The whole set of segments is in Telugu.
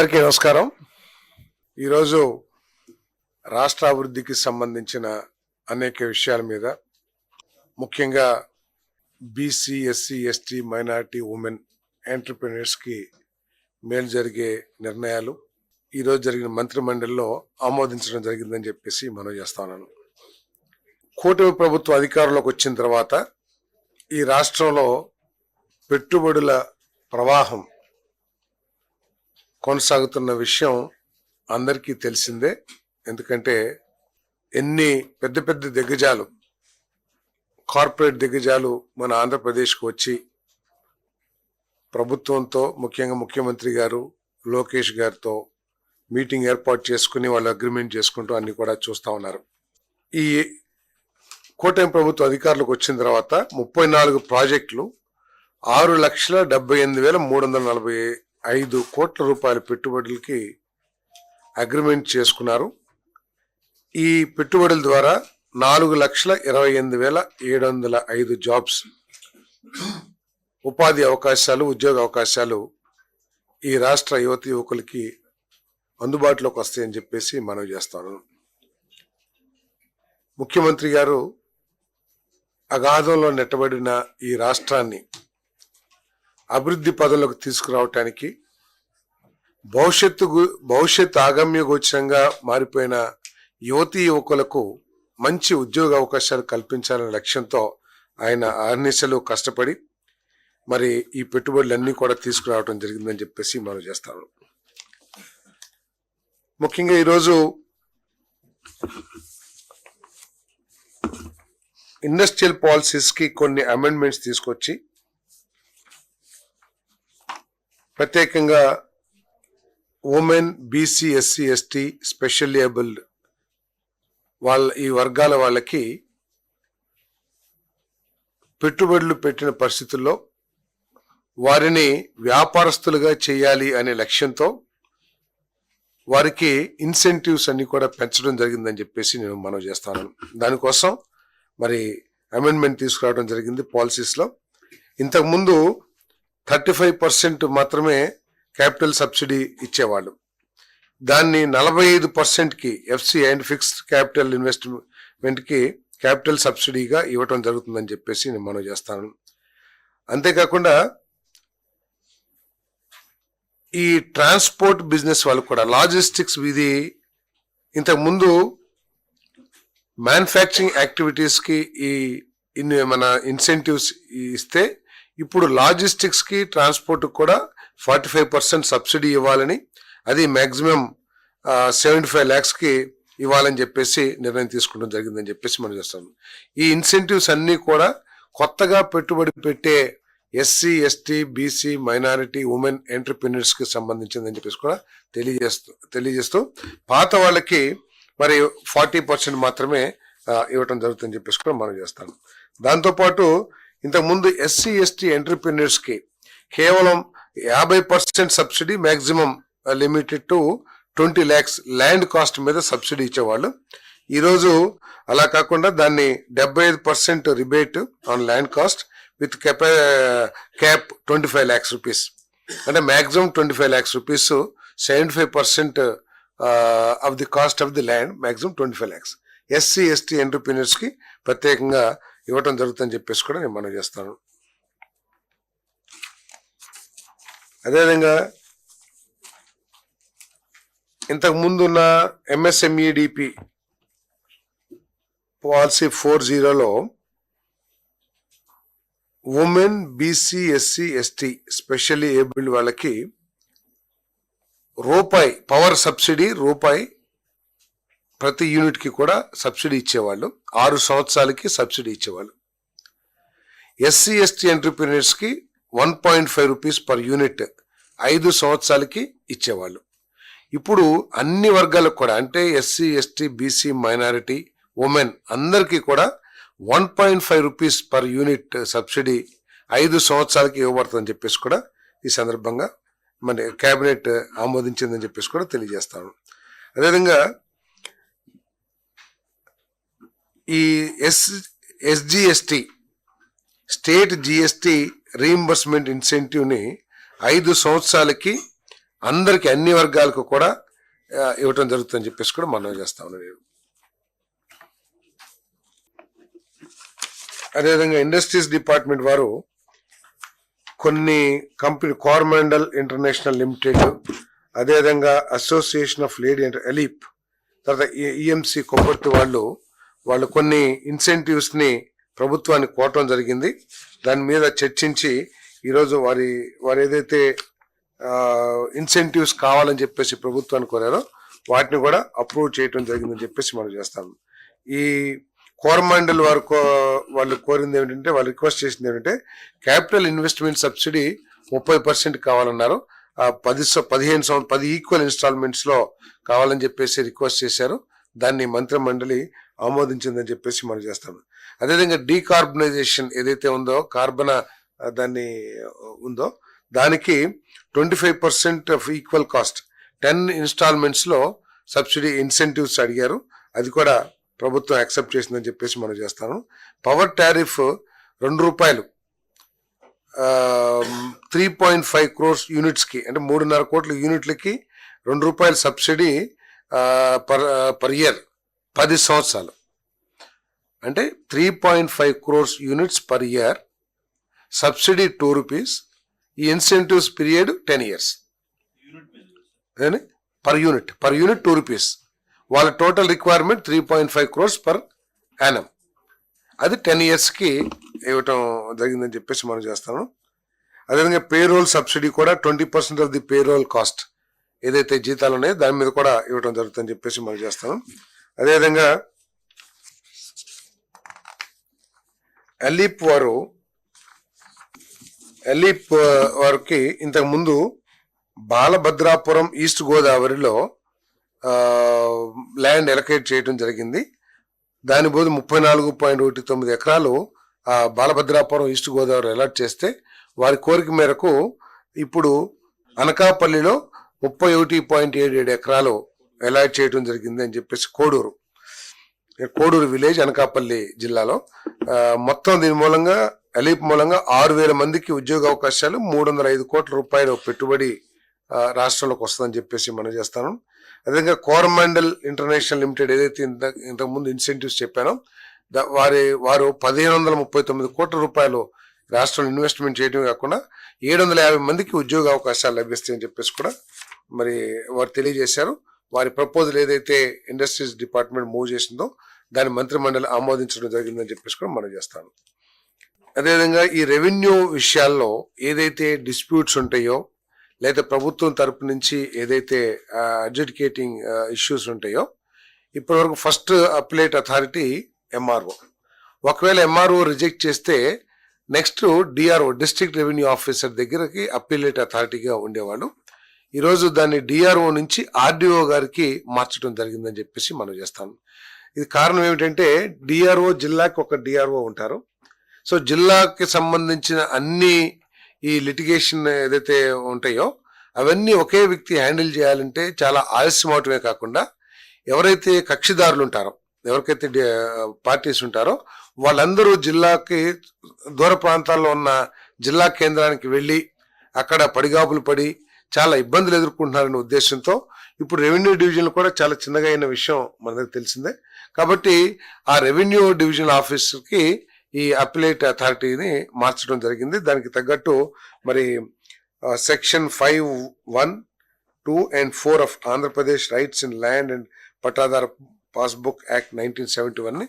అందరికీ నమస్కారం. ఈరోజు రాష్ట్ర అభివృద్ధికి సంబంధించిన అనేక విషయాల మీద ముఖ్యంగా BC SC ST minority women ఎంటర్ప్రినర్స్కి మేలు జరిగే నిర్ణయాలు ఈరోజు జరిగిన మంత్రిమండలిలో ఆమోదించడం జరిగిందని చెప్పేసి మనం చేస్తాను కూటమి ప్రభుత్వం అధికారంలోకి వచ్చిన తర్వాత ఈ రాష్ట్రంలో పెట్టుబడుల ప్రవాహం కొనసాగుతున్న విషయం అందరికీ తెలిసిందే. ఎందుకంటే ఎన్ని పెద్ద పెద్ద దిగ్గజాలు కార్పొరేట్ దిగ్గజాలు మన ఆంధ్రప్రదేశ్కు వచ్చి ప్రభుత్వంతో ముఖ్యంగా ముఖ్యమంత్రి గారు లోకేష్ గారితో మీటింగ్ ఏర్పాటు చేసుకుని వాళ్ళు అగ్రిమెంట్ చేసుకుంటూ అన్ని కూడా చూస్తా ఉన్నారు. ఈ కూటమి ప్రభుత్వం అధికారులకు వచ్చిన తర్వాత ముప్పై నాలుగు ప్రాజెక్టులు ఆరు లక్షల డెబ్బై ఎనిమిది వేల మూడు వందల నలభై ఐదు కోట్ల రూపాయల పెట్టుబడులకి అగ్రిమెంట్ చేసుకున్నారు. ఈ పెట్టుబడుల ద్వారా నాలుగు లక్షల ఇరవై ఎనిమిది వేల ఏడు వందల ఐదు జాబ్స్ ఉపాధి అవకాశాలు ఉద్యోగ అవకాశాలు ఈ రాష్ట్ర యువతి యువకులకి అందుబాటులోకి వస్తాయని చెప్పేసి మనవి చేస్తాను ముఖ్యమంత్రి గారు అగాధంలో నెట్టబడిన ఈ రాష్ట్రాన్ని అభివృద్ధి పదంలోకి తీసుకురావటానికి భవిష్యత్తు భవిష్యత్ ఆగమ్య గోచరంగా మారిపోయిన యువతీ యువకులకు మంచి ఉద్యోగ అవకాశాలు కల్పించాలనే లక్ష్యంతో ఆయన అహర్నిశలు కష్టపడి మరి ఈ పెట్టుబడులన్నీ కూడా తీసుకురావడం జరిగిందని చెప్పేసి మనం చేస్తాను. ముఖ్యంగా ఈరోజు ఇండస్ట్రియల్ పాలసీస్కి కొన్ని అమెండ్మెంట్స్ తీసుకొచ్చి ప్రత్యేకంగా women BC SC ST special abled వాళ్ళ ఈ వర్గాల వాళ్ళకి పెట్టుబడులు పెట్టిన పరిస్థితుల్లో వారిని వ్యాపారస్తులుగా చేయాలి అనే లక్ష్యంతో వారికి ఇన్సెంటివ్స్ అన్ని కూడా పెంచడం జరిగిందని చెప్పేసి నేను మనం చేస్తాను దానికోసం మరి అమెండ్మెంట్ తీసుకురావడం జరిగింది పాలసీస్లో. ఇంతకుముందు థర్టీ ఫైవ్ పర్సెంట్ మాత్రమే క్యాపిటల్ సబ్సిడీ ఇచ్చేవాళ్ళు. దాన్ని నలభై ఐదు పర్సెంట్కి ఎఫ్సి అండ్ ఫిక్స్డ్ క్యాపిటల్ ఇన్వెస్ట్మెంట్కి క్యాపిటల్ సబ్సిడీగా ఇవ్వటం జరుగుతుందని చెప్పేసి నేను మనం చేస్తాను. అంతేకాకుండా ఈ ట్రాన్స్పోర్ట్ బిజినెస్ వాళ్ళు కూడా లాజిస్టిక్స్ ఇది ఇంతకుముందు మ్యానుఫ్యాక్చరింగ్ యాక్టివిటీస్కి ఈ ఇన్ మన ఇన్సెంటివ్స్ ఇస్తే ఇప్పుడు లాజిస్టిక్స్కి ట్రాన్స్పోర్ట్కి కూడా ఫార్టీ ఫైవ్ పర్సెంట్ సబ్సిడీ ఇవ్వాలని అది మ్యాక్సిమం సెవెంటీ ఫైవ్ ల్యాక్స్కి ఇవ్వాలని చెప్పేసి నిర్ణయం తీసుకోవడం జరిగిందని చెప్పేసి మనం చేస్తాం. ఈ ఇన్సెంటివ్స్ అన్నీ కూడా కొత్తగా పెట్టుబడి పెట్టే SC ST BC minority women ఎంటర్ప్రినర్స్కి సంబంధించిందని చెప్పేసి కూడా తెలియజేస్తూ తెలియజేస్తూ పాత వాళ్ళకి మరి ఫార్టీ పర్సెంట్ మాత్రమే ఇవ్వటం జరుగుతుందని చెప్పేసి కూడా మనం చేస్తాం. దాంతోపాటు ఇంతకుముందు ఎస్సీ ఎస్టీ ఎంటర్ప్రినర్స్కి కేవలం యాభై percent subsidy maximum limited to twenty lakhs land cost మీద సబ్సిడీ ఇచ్చేవాళ్ళు. ఈరోజు అలా కాకుండా దాన్ని డెబ్బై ఐదు percent rebate on land cost with cap cap twenty five lakhs rupees. అంటే maximum twenty five lakhs rupees seventy five percent of the cost of the land maximum twenty five lakhs. SC ST ఎంటర్ప్రీనర్స్కి ప్రత్యేకంగా ఇవ్వటం జరుగుతుందని చెప్పేసి కూడా నేను మనం చేస్తాను. అదేవిధంగా ఇంతకు ముందున్న ఎంఎస్ఎంఈడిపి పాలసీ ఫోర్ జీరోలో women BC SC ST specially abled వాళ్ళకి రూపాయి పవర్ సబ్సిడీ రూపాయి ప్రతి యూనిట్కి కూడా సబ్సిడీ ఇచ్చేవాళ్ళు. ఆరు సంవత్సరాలకి సబ్సిడీ ఇచ్చేవాళ్ళు. SC ST ఎంటర్ప్రీనియర్స్కి one point five rupees per unit ఐదు సంవత్సరాలకి ఇచ్చేవాళ్ళు. ఇప్పుడు అన్ని వర్గాలకు కూడా అంటే SC ST BC minority women అందరికీ కూడా one point five rupees per unit subsidy ఐదు సంవత్సరాలకి ఇవ్వబడుతుందని చెప్పేసి కూడా ఈ సందర్భంగా మన కేబినెట్ ఆమోదించిందని చెప్పేసి కూడా తెలియజేస్తాను. అదేవిధంగా ఈ S SGST state GST reimbursement ఇన్సెంటివ్ని ఐదు సంవత్సరాలకి అందరికి అన్ని వర్గాలకు కూడా ఇవ్వటం జరుగుతుందని చెప్పేసి కూడా మనం చేస్తా ఉన్నాను నేను అదేవిధంగా ఇండస్ట్రీస్ డిపార్ట్మెంట్ వారు కొన్ని కంపెనీ కార్మండల్ ఇంటర్నేషనల్ లిమిటెడ్ అదేవిధంగా association of lady and ALEAP తర్వాత ఈఎంసి కొబ్బర్తి వాళ్ళు వాళ్ళు కొన్ని ఇన్సెంటివ్స్ని ప్రభుత్వానికి కోవటం జరిగింది. దాని మీద చర్చించి ఈరోజు వారి వారు ఏదైతే ఇన్సెంటివ్స్ కావాలని చెప్పేసి ప్రభుత్వాన్ని కోరారో వాటిని కూడా అప్రూవ్ చేయటం జరిగిందని చెప్పేసి మనం చేస్తాం. ఈ కోరమండల్ వారు కో- వాళ్ళు కోరింది ఏమిటంటే వాళ్ళు రిక్వెస్ట్ చేసింది ఏమిటంటే క్యాపిటల్ ఇన్వెస్ట్మెంట్ సబ్సిడీ ముప్పై పర్సెంట్ కావాలన్నారు. పది స- పదిహేను సంవత్సరం పది ఈక్వల్ ఇన్స్టాల్మెంట్స్లో కావాలని చెప్పేసి రిక్వెస్ట్ చేశారు. దాన్ని మంత్రి మండలి ఆమోదించిందని చెప్పేసి మనం చేస్తాం. అదేవిధంగా డీకార్బనైజేషన్ ఏదైతే ఉందో కార్బన దాన్ని ఉందో దానికి twenty five percent of equal cost. Ten ఇన్స్టాల్మెంట్స్లో subsidy incentives అడిగారు. అది కూడా ప్రభుత్వం యాక్సెప్ట్ చేసిందని చెప్పేసి మనం చేస్తాను. పవర్ టారిఫ్ రెండు రూపాయలు. త్రీ పాయింట్ ఫైవ్ క్రోర్స్ యూనిట్స్కి అంటే మూడున్నర కోట్ల యూనిట్లకి రెండు రూపాయల సబ్సిడీ పర్ పర్ ఇయర్. పది సంవత్సరాలు. అంటే three point five crores units per year subsidy two rupees ఈ incentives period ten years per unit per unit two rupees వాళ్ళ total requirement three point five crores per annum అది టెన్ ఇయర్స్కి ఇవ్వటం జరిగిందని చెప్పేసి మనం చేస్తాను అదేవిధంగా పేరోల్ సబ్సిడీ కూడా twenty percent of the payroll cost ఏదైతే జీతాలు ఉన్నాయో దాని మీద కూడా ఇవ్వటం జరుగుతుందని చెప్పేసి మనం చేస్తాము. అదేవిధంగా అలీప్ వారు అలీప్ వారికి ఇంతకుముందు బాలభద్రాపురం ఈస్ట్ గోదావరిలో ల్యాండ్ ఎలకేట్ చేయడం జరిగింది. దాని బోధ ముప్పై నాలుగు పాయింట్ ఒకటి తొమ్మిది ఎకరాలు ఆ బాలభద్రాపురం ఈస్ట్ గోదావరి అలాట్ చేస్తే వారి కోరిక మేరకు ఇప్పుడు అనకాపల్లిలో ముప్పై ఒకటి పాయింట్ ఏడు ఏడు ఎకరాలు అలాట్ చేయడం జరిగింది అని చెప్పేసి కోడూరు. కోడూరు విలేజ్ అనకాపల్లి జిల్లాలో. మొత్తం దీని మూలంగా ఎలీప్ మూలంగా ఆరు వేల మందికి ఉద్యోగ అవకాశాలు మూడు వందల ఐదు కోట్ల రూపాయలు పెట్టుబడి రాష్ట్రంలోకి వస్తుందని చెప్పేసి మనం చేస్తాను. అదేవిధంగా కోరమండల్ ఇంటర్నేషనల్ లిమిటెడ్ ఏదైతే ఇంత ఇంతకుముందు ఇన్సెంటివ్స్ చెప్పానో వారి వారు పదిహేను వందల ముప్పై తొమ్మిది కోట్ల రూపాయలు రాష్ట్రంలో ఇన్వెస్ట్మెంట్ చేయడమే కాకుండా ఏడు వందల యాభై మందికి ఉద్యోగ అవకాశాలు లభిస్తాయని చెప్పేసి కూడా మరి వారు తెలియజేశారు. వారి ప్రపోజల్ ఏదైతే ఇండస్ట్రీస్ డిపార్ట్మెంట్ మూవ్ చేసిందో దాన్ని మంత్రి మండలి ఆమోదించడం జరిగిందని చెప్పేసి కూడా మనం చేస్తాను అదేవిధంగా ఈ రెవెన్యూ విషయాల్లో ఏదైతే డిస్ప్యూట్స్ ఉంటాయో లేదా ప్రభుత్వం తరపు నుంచి ఏదైతే అడ్జుడికేటింగ్ ఇష్యూస్ ఉంటాయో ఇప్పటివరకు ఫస్ట్ అప్లేట్ అథారిటీ ఎంఆర్ఓ ఒకవేళ ఎంఆర్ఓ రిజెక్ట్ చేస్తే next DRO district revenue officer దగ్గరకి అప్పీలేట్ అథారిటీగా ఉండేవాళ్ళు. ఈరోజు దాన్ని డిఆర్ఓ నుంచి ఆర్డీఓ గారికి మార్చడం జరిగిందని చెప్పేసి మనం చేస్తాం. ఇది కారణం ఏమిటంటే డిఆర్ఓ జిల్లాకి ఒక డిఆర్ఓ ఉంటారు. సో జిల్లాకి సంబంధించిన అన్ని ఈ లిటిగేషన్ ఏదైతే ఉంటాయో అవన్నీ ఒకే వ్యక్తి హ్యాండిల్ చేయాలంటే చాలా ఆలస్యం అవటమే కాకుండా ఎవరైతే కక్షిదారులు ఉంటారో ఎవరికైతే పార్టీస్ ఉంటారో వాళ్ళందరూ జిల్లాకి దూర ప్రాంతాల్లో ఉన్న జిల్లా కేంద్రానికి వెళ్ళి అక్కడ పడిగాపులు పడి చాలా ఇబ్బందులు ఎదుర్కొంటున్నారనే ఉద్దేశంతో ఇప్పుడు రెవెన్యూ డివిజన్ కూడా చాలా చిన్నగా అయిన విషయం మనకు తెలిసిందే. కాబట్టి ఆ రెవెన్యూ డివిజన్ ఆఫీస్కి ఈ అప్లేట్ అథారిటీని మార్చడం జరిగింది. దానికి తగ్గట్టు మరి section five one two and four of Andhra Pradesh rights in land and pattadar passbook act nineteen seventy వన్ని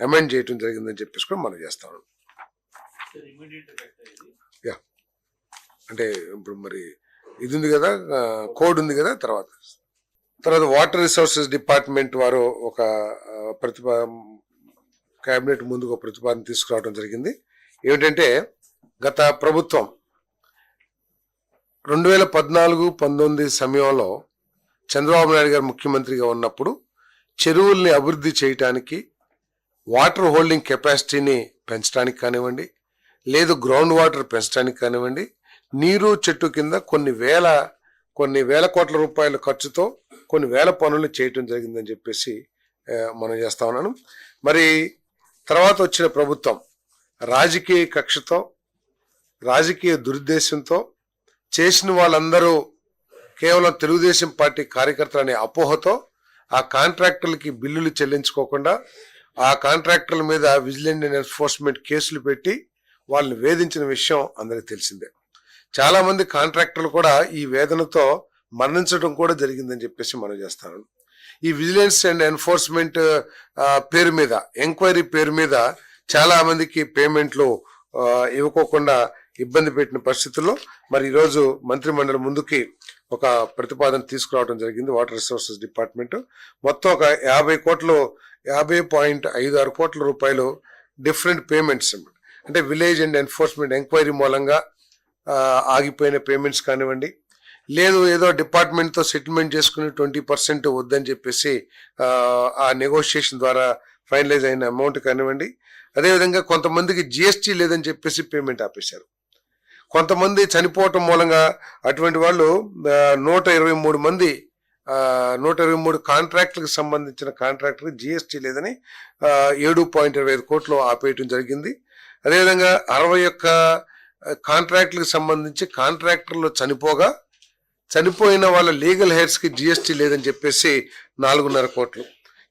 అమెండ్ చేయడం జరిగిందని చెప్పేసి కూడా మనం చేస్తాం యా. అంటే ఇప్పుడు మరి ఇది ఉంది కదా కోడ్ ఉంది కదా తర్వాత. తర్వాత వాటర్ రిసోర్సెస్ డిపార్ట్మెంట్ వారు ఒక ప్రతిపా క్యాబినెట్ ముందుకు ప్రతిపాదన తీసుకురావడం జరిగింది. ఏమిటంటే గత ప్రభుత్వం రెండు వేల పద్నాలుగు పంతొమ్మిది సమయంలో చంద్రబాబు నాయుడు గారు ముఖ్యమంత్రిగా ఉన్నప్పుడు చెరువుల్ని అభివృద్ధి చేయటానికి వాటర్ హోల్డింగ్ కెపాసిటీని పెంచడానికి కానివ్వండి లేదు గ్రౌండ్ వాటర్ పెంచడానికి కానివ్వండి నీరు చెట్టు కింద కొన్ని వేల కొన్ని వేల కోట్ల రూపాయల ఖర్చుతో కొన్ని వేల పనులు చేయటం జరిగిందని చెప్పేసి మనం చేస్తా ఉన్నాను. మరి తర్వాత వచ్చిన ప్రభుత్వం రాజకీయ కక్షతో రాజకీయ దురుద్దేశంతో చేసిన వాళ్ళందరూ కేవలం తెలుగుదేశం పార్టీ కార్యకర్తలు అనే అపోహతో ఆ కాంట్రాక్టర్లకి బిల్లులు చెల్లించుకోకుండా ఆ కాంట్రాక్టర్ల మీద విజిలెంట్ ఎన్ఫోర్స్మెంట్ కేసులు పెట్టి వాళ్ళని వేధించిన విషయం అందరికీ తెలిసిందే. చాలా మంది కాంట్రాక్టర్లు కూడా ఈ వేదనతో మరణించడం కూడా జరిగిందని చెప్పేసి మనం చేస్తాను. ఈ విజిలెన్స్ అండ్ ఎన్ఫోర్స్మెంట్ పేరు మీద ఎంక్వైరీ పేరు మీద చాలా మందికి పేమెంట్లు ఇవ్వకోకుండా ఇబ్బంది పెట్టిన పరిస్థితుల్లో మరి ఈరోజు మంత్రిమండలి ముందుకి ఒక ప్రతిపాదన తీసుకురావడం జరిగింది. Water resources department. మొత్తం ఒక యాభై కోట్లు యాభై పాయింట్ ఐదు ఆరు కోట్ల రూపాయలు డిఫరెంట్ పేమెంట్స్ అంటే విలేజ్ అండ్ ఎన్ఫోర్స్మెంట్ ఎంక్వైరీ మూలంగా ఆగిపోయిన పేమెంట్స్ కానివ్వండి లేదు ఏదో డిపార్ట్మెంట్తో సెటిల్మెంట్ చేసుకుని ట్వంటీ పర్సెంట్ వద్దని చెప్పేసి ఆ, నెగోషియేషన్ ద్వారా ఫైనలైజ్ అయిన అమౌంట్ కానివ్వండి అదేవిధంగా కొంతమందికి జిఎస్టీ లేదని చెప్పేసి పేమెంట్ ఆపేశారు. కొంతమంది చనిపోవటం మూలంగా అటువంటి వాళ్ళు నూట ఇరవై మూడు మంది నూట ఇరవై మూడు కాంట్రాక్టులకు సంబంధించిన కాంట్రాక్టులకు జిఎస్టీ లేదని ఏడు పాయింట్ ఇరవై ఐదు కోట్లు ఆపేయటం జరిగింది. అదేవిధంగా అరవై ఒక్క కాంట్రాక్టులకు సంబంధించి కాంట్రాక్టర్లు చనిపోగా చనిపోయిన వాళ్ళ లీగల్ హెయిర్స్కి జిఎస్టీ లేదని చెప్పేసి నాలుగున్నర కోట్లు.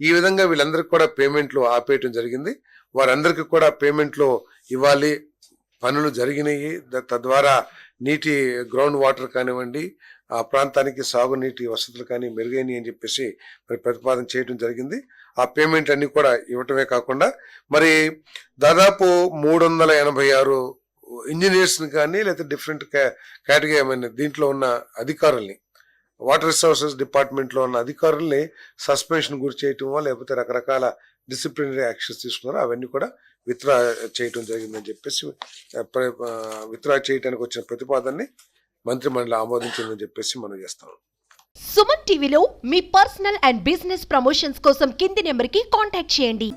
ఈ విధంగా వీళ్ళందరికీ కూడా పేమెంట్లు ఆపేయటం జరిగింది. వారందరికీ కూడా పేమెంట్లు ఇవ్వాలి. పనులు జరిగినాయి. తద్వారా నీటి గ్రౌండ్ వాటర్ కానివ్వండి ఆ ప్రాంతానికి సాగునీటి వసతులు కానీ మెరుగైనవి అని చెప్పేసి మరి ప్రతిపాదన చేయడం జరిగింది. ఆ పేమెంట్ అన్ని కూడా ఇవ్వటమే కాకుండా మరి దాదాపు మూడు వందల ఎనభై ఆరు ఇంజనీర్స్ని కానీ లేకపోతే డిఫరెంట్ కేటగిరీ ఏమైనా దీంట్లో ఉన్న అధికారుల్ని వాటర్ రిసోర్సెస్ డిపార్ట్మెంట్లో ఉన్న అధికారుల్ని సస్పెన్షన్ గురి చేయటమో లేకపోతే రకరకాల డిసిప్లినరీ యాక్షన్స్ తీసుకున్నారో అవన్నీ కూడా విత్డ్రా చేయటం జరిగిందని చెప్పేసి విత్డ్రా చేయడానికి వచ్చిన ప్రతిపాదనని మంత్రిమండలి ఆమోదించిందని చెప్పేసి మనం చేస్తాం. సుమన్ టీవీలో మీ పర్సనల్ అండ్ బిజినెస్ ప్రమోషన్స్ కోసం కింది నెంబర్కి కాంటాక్ట్ చేయండి.